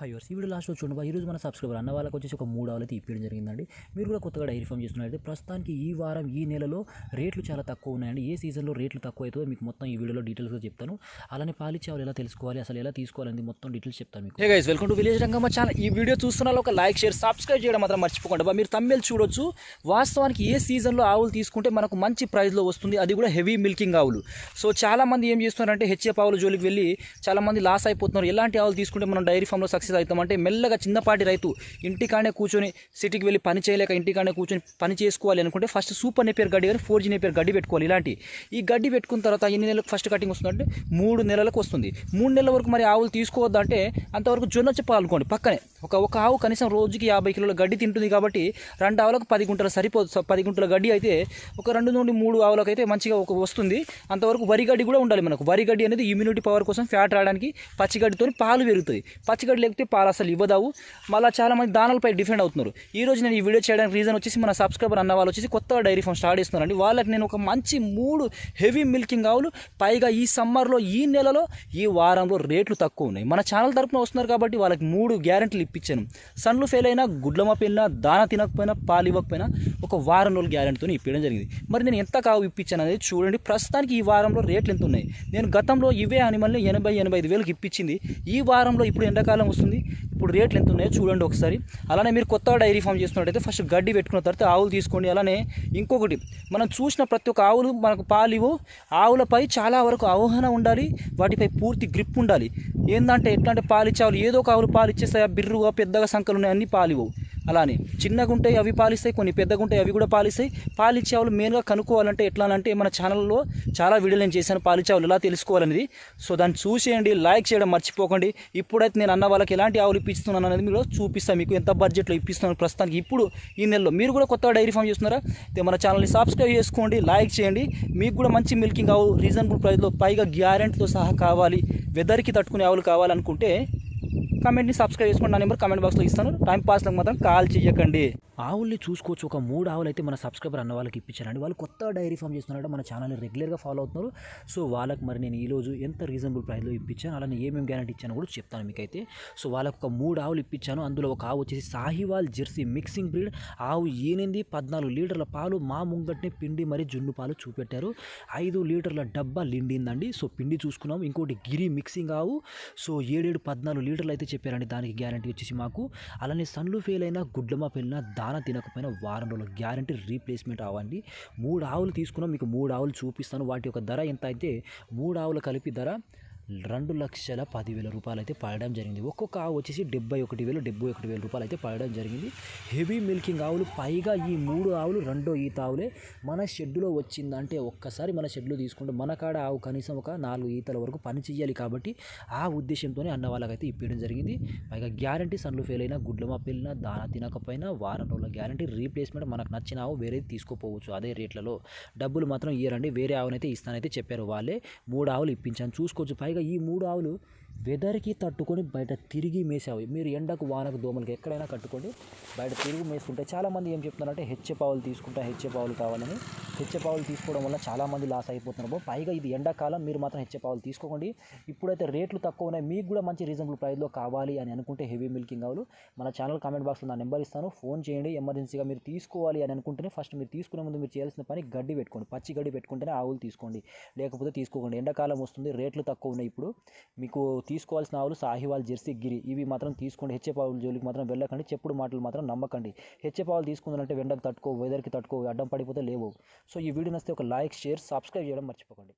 High verse ఈ video లాస్ట్లో చూడండి. బా ఈరోజు మన సబ్స్క్రైబర్ అన్న వాళ్ళకి వచ్చేసి ఒక మూడు ఆవులు ఇప్పించడం జరిగిందండి. మీరు కూడా కొత్తగా డైరీ ఫామ్ చేస్తున్నారైతే ప్రస్తుతానికి ఈ వారం ఈ నెలలో రేట్లు చాలా తక్కువ ఉన్నాయండి. ఏ సీజన్లో రేట్లు తక్కువ అవుతుందో మీకు మొత్తం ఈ వీడియోలో డీటెయిల్స్గా చెప్తాను. అలానే పాలిచ్చే వాళ్ళు ఎలా తెలుసుకోవాలి అసలు ఎలా తీసుకోవాలని మొత్తం డీటెయిల్స్ చెప్తాను మీకు. Hey guys welcome to village Rangamma channel ఈ వీడియో చూస్తున్న వాళ్ళు ఒక లైక్ షేర్ సబ్స్క్రైబ్ చేయడం మాత్రం మర్చిపోకుండా. మీరు తమ్మేలు చూడొచ్చు. వాస్తవానికి ఏ సీజన్లో ఆవులు తీసుకుంటే మనకు మంచి ప్రైస్లో వస్తుంది. అది కూడా హెవీ మిల్కింగ్ ఆవులు. సో చాలామంది ఏం చేస్తున్నారంటే హెచ్ఎఫ్ ఆవుల జోలికి వెళ్ళి చాలా మంది లాస్ అయిపోతున్నారు. ఎలాంటి ఆవులు తీసుకుంటే మనం డైరీ ఫామ్లో సక్సెస్ అవుతామంటే మెల్లగా చిన్నపాటి రైతు ఇంటికానే కూర్చొని సిటీకి వెళ్ళి పని చేయలేక ఇంటికానే కూర్చొని పని చేసుకోవాలి అనుకుంటే ఫస్ట్ సూపర్ నేపేర్ గడ్డి కానీ ఫోర్ జీ నేపేర్ గడ్డి పెట్టుకోవాలి ఇలాంటి. ఈ గడ్డి పెట్టుకున్న తర్వాత ఎన్ని నెలలకు ఫస్ట్ కటింగ్ వస్తుందంటే మూడు నెలలకు వస్తుంది. మూడు నెలల వరకు మరి ఆవులు తీసుకోవద్దంటే అంతవరకు జొన్న చెప్ప అనుకోండి పక్కనే. ఒక ఒక ఆవు కనీసం రోజుకి యాభై కిలోల గడ్డి తింటుంది కాబట్టి రెండు ఆవులకు పది గుంటలు సరిపోదు. పది గుంటల గడ్డి అయితే ఒక రెండు నుండి మూడు ఆవులకు అయితే మంచిగా ఒక వస్తుంది. అంతవరకు వరి గడ్డి కూడా ఉండాలి మనకు. వరి గడ్డి అనేది ఇమ్యూనిటీ పవర్ కోసం ఫ్యాట్ రావడానికి పచ్చిగడ్డితో పాలు పెరుగుతాయి. పచ్చిగడ్డి శక్తి పాలు అసలు ఇవ్వదావు. మళ్ళీ చాలా మంది దానాలపై డిఫెండ్ అవుతున్నారు. ఈ రోజు నేను ఈ వీడియో చేయడానికి రీజన్ వచ్చేసి మన సబ్స్క్రైబర్ అన్న వాళ్ళు వచ్చేసి కొత్తగా డైరీ ఫామ్ స్టార్ట్ చేస్తున్నారండి. వాళ్ళకి నేను ఒక మంచి మూడు హెవీ మిల్కింగ్ ఆవులు పైగా ఈ సమ్మర్లో ఈ నెలలో ఈ వారంలో రేట్లు తక్కువ ఉన్నాయి. మన ఛానల్ తరపున వస్తున్నారు కాబట్టి వాళ్ళకి మూడు గ్యారెంటీలు ఇప్పించాను. సన్లు ఫెయిల్ అయినా గుడ్లమ్మ పెళ్ళినా దాన తినకపోయినా పాలు ఇవ్వకపోయినా ఒక వారం రోజులు గ్యారెంటీతో ఇప్పించడం జరిగింది. మరి నేను ఎంత కావు ఇప్పించాను అనేది చూడండి. ప్రస్తుతానికి ఈ వారంలో రేట్లు ఎంత ఉన్నాయి నేను గతంలో ఇవే అనిమల్ని ఎనభై ఎనభై ఐదు వేలకు ఇప్పించింది. ఈ వారంలో ఇప్పుడు ఎండాకాలం వస్తుంది. ఇప్పుడు రేట్లు ఎంత ఉన్నాయో చూడండి ఒకసారి. అలానే మీరు కొత్తగా డైరీ ఫామ్ చేస్తున్నట్టయితే ఫస్ట్ గడ్డి పెట్టుకున్న తర్వాత ఆవులు తీసుకోండి. అలానే ఇంకొకటి మనం చూసిన ప్రతి ఒక్క ఆవులు మనకు పాలివు ఆవులపై చాలా వరకు అవగాహన ఉండాలి. వాటిపై పూర్తి గ్రిప్ ఉండాలి. ఏంటంటే ఎట్లా అంటే పాలిచ్చే ఆవులు ఏదో ఒక ఆవులు పాలు ఇచ్చేస్తాయి బిర్రుగా పెద్దగా సంఖ్యలు ఉన్నాయి అన్ని పాలివు అలానే చిన్నగా ఉంటాయి అవి పాలిస్తాయి కొన్ని పెద్దగా ఉంటాయి అవి కూడా పాలిస్తాయి. పాలిచ్చే ఆవులు మెయిన్గా కనుక్కోవాలంటే ఎట్లా అంటే మన ఛానల్లో చాలా వీడియోలు నేను చేశాను పాలిచ్చే ఆవులు ఎలా తెలుసుకోవాలనేది. సో దాన్ని చూసేయండి లైక్ చేయడం మర్చిపోకండి. ఇప్పుడైతే నేను అన్న వాళ్ళకి ఎలాంటి ఆవులు ఇప్పిస్తున్నాను అనేది మీరు చూపిస్తాను మీకు ఎంత బడ్జెట్లో ఇప్పిస్తున్నాను ప్రస్తుతానికి. ఇప్పుడు ఈ నెలలో మీరు కూడా కొత్తగా డైరీ ఫామ్ చేస్తున్నారా? అయితే మన ఛానల్ని సబ్స్క్రైబ్ చేసుకోండి లైక్ చేయండి. మీకు కూడా మంచి మిల్కింగ్ ఆవు రీజనబుల్ ప్రైస్లో పైగా గ్యారెంటీతో సహా కావాలి. వెదర్కి తట్టుకునే ఆవులు కావాలనుకుంటే కమెంట్ని సబ్స్క్రైబ్ చేసుకోండి నా నెంబర్ కమెంట్ బాక్స్లో ఇస్తాను. టైం పాస్లకు మాత్రం కాల్ చేయకండి. ఆవుల్ని చూసుకోవచ్చు. ఒక మూడు ఆవులు అయితే మన సబ్స్క్రైబర్ అన్న వాళ్ళకి ఇప్పించారండి. వాళ్ళు కొత్త డైరీ ఫామ్ చేస్తున్నారంటే. మన ఛానల్ని రెగ్యులర్గా ఫాలో అవుతున్నారు. సో వాళ్ళకి మరి నేను ఈరోజు ఎంత రీజనబుల్ ప్రైస్లో ఇప్పించాను అలానే ఏమేమి గ్యారంటీ ఇచ్చాను కూడా చెప్తాను మీకైతే. సో వాళ్ళకు ఒక మూడు ఆవులు ఇప్పించాను. అందులో ఒక ఆవు వచ్చేసి సాహివాల్ జెర్సీ మిక్సింగ్ బ్రీడ్. ఆవు ఏనింది పద్నాలుగు లీటర్ల పాలు మా ముంగట్నే పిండి మరి జున్ను పాలు చూపెట్టారు. ఐదు లీటర్ల డబ్బా లిండిందండి. సో పిండి చూసుకున్నాం. ఇంకోటి గిరి మిక్సింగ్ ఆవు. సో ఏడేడు పద్నాలుగు లీటర్లు అయితే చెప్పారండి. దానికి గ్యారంటీ వచ్చేసి మాకు. అలానే సన్లు ఫెయిల్ అయినా గుడ్లమా పెళ్ళినా దాన తినకపోయినా వారం రోజులు గ్యారంటీ రీప్లేస్మెంట్ అవ్వండి. మూడు ఆవులు తీసుకున్నా మీకు మూడు ఆవులు చూపిస్తాను. వాటి యొక్క ధర ఎంత అయితే మూడు ఆవులు కలిపి ధర రెండు లక్షల పదివేల రూపాయలు అయితే పడడం జరిగింది. ఒక్కొక్క ఆవు వచ్చేసి డెబ్బై ఒకటి వేలు డెబ్బై ఒకటి వేల రూపాయలు అయితే పడడం జరిగింది. హెవీ మిల్కింగ్ ఆవులు పైగా ఈ మూడు ఆవులు రెండో ఈత ఆవులే మన షెడ్లో వచ్చిందంటే ఒక్కసారి మన షెడ్లో తీసుకుంటే మన కాడ ఆవు కనీసం ఒక నాలుగు ఈతల వరకు పని చేయాలి కాబట్టి ఆ ఉద్దేశంతోనే అన్న వాళ్ళకైతే ఇప్పించడం జరిగింది. పైగా గ్యారంటీ సన్లు ఫెయిల్ అయినా గుడ్లమా పెళ్ళినా దానా తినకపోయినా వారం రోజుల గ్యారంటీ రీప్లేస్మెంట్ మనకు నచ్చిన ఆవు వేరేది తీసుకోపోవచ్చు అదే రేట్లలో. డబ్బులు మాత్రం ఇయ్యరండి వేరే ఆవునైతే ఇస్తానైతే చెప్పారు వాళ్ళే. మూడు ఆవులు ఇప్పించాను. చూసుకోవచ్చు. పైగా ఈ మూడు ఆవులు వెదర్కి తట్టుకొని బయట తిరిగి మేసావు మీరు ఎండకు వానకు దోమలకి ఎక్కడైనా కట్టుకోండి. బయట తిరిగి మేసుకుంటే చాలామంది ఏం చెప్తున్నారంటే హెచ్ఎఫ్ తీసుకుంటా హెచ్ఎఫ్ కావాలని. హెచ్ఎఫ్ తీసుకోవడం వల్ల చాలామంది లాస్ అయిపోతున్నారు పైగా ఇది ఎండాకాలం మీరు మాత్రం హెచ్ఎఫ్ తీసుకోకండి. ఇప్పుడైతే రేట్లు తక్కువ ఉన్నాయి మీకు కూడా మంచి రీజనబుల్ ప్రైస్లో కావాలి అని అనుకుంటే హెవీ మిల్కింగ్ ఆవులు మన ఛానల్ కామెంట్ బాక్స్లో నా నెంబర్ ఇస్తాను. ఫోన్ చేయండి ఎమర్జెన్సీగా మీరు తీసుకోవాలి అని అనుకుంటేనే ఫస్ట్ మీరు తీసుకునే ముందు మీరు చేయాల్సిన పని గడ్డి పెట్టుకోండి. పచ్చి గడ్డి పెట్టుకుంటేనే ఆవులు తీసుకోండి. లేకపోతే తీసుకోకండి. ఎండాకాలం వస్తుంది రేట్లు తక్కువ ఉన్నాయి ఇప్పుడు. మీకు తీసుకోవాల్సిన ఆవులు సాహివాల్ జెర్సీ గిరి. ఇవి మాత్రం తీసుకోండి. హెచ్ఎఫ్ జోలికి మాత్రం వెళ్ళకండి. చెప్పుడు మాటలు మాత్రం నమ్మకండి. హెచ్చేపావులు తీసుకుందంటే వెండకు తట్టుకో వెదర్కి తట్టుకో అడ్డం పడిపోతే లేవు. సో ఈ వీడియో నస్తే ఒక లైక్ షేర్ సబ్స్క్రైబ్ చేయడం మర్చిపోకండి.